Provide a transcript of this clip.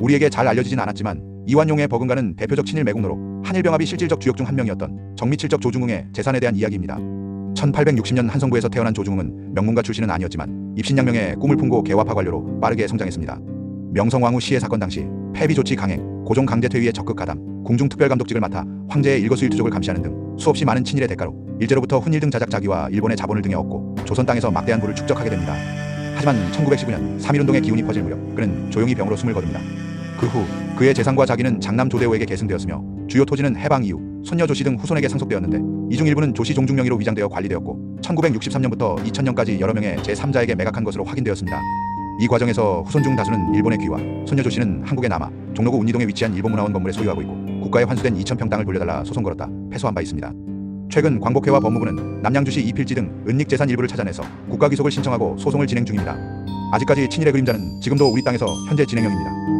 우리에게 잘 알려지진 않았지만 이완용의 버금가는 대표적 친일 매국노로 한일병합이 실질적 주역 중 한 명이었던 정미칠적 조중웅의 재산에 대한 이야기입니다. 1860년 한성부에서 태어난 조중웅은 명문가 출신은 아니었지만 입신양명의 꿈을 품고 개화파 관료로 빠르게 성장했습니다. 명성왕후 시해 사건 당시 폐비 조치 강행, 고종 강제 퇴위에 적극 가담, 궁중특별감독직을 맡아 황제의 일거수일투족을 감시하는 등 수없이 많은 친일의 대가로 일제로부터 훈일 등 자작 자기와 일본의 자본을 등에 얻고 조선 땅에서 막대한 부를 축적하게 됩니다. 하지만 1919년 3.1운동의 기운이 퍼질 무렵 그는 조용히 병으로 숨을 거둡니다. 그 후 그의 재산과 자기는 장남 조대호에게 계승되었으며 주요 토지는 해방 이후 손녀 조씨 등 후손에게 상속되었는데 이중 일부는 조씨 종중 명의로 위장되어 관리되었고 1963년부터 2000년까지 여러 명의 제3자에게 매각한 것으로 확인되었습니다. 이 과정에서 후손 중 다수는 일본의 귀와 손녀 조씨는 한국에 남아 종로구 운이동에 위치한 일본 문화원 건물에 소유하고 있고 국가에 환수된 2,000평 땅을 돌려달라 소송 걸었다 패소한 바 있습니다. 최근 광복회와 법무부는 남양주시 이필지 등 은닉 재산 일부를 찾아내서 국가 귀속을 신청하고 소송을 진행 중입니다. 아직까지 친일의 그림자는 지금도 우리 땅에서 현재 진행 형입니다.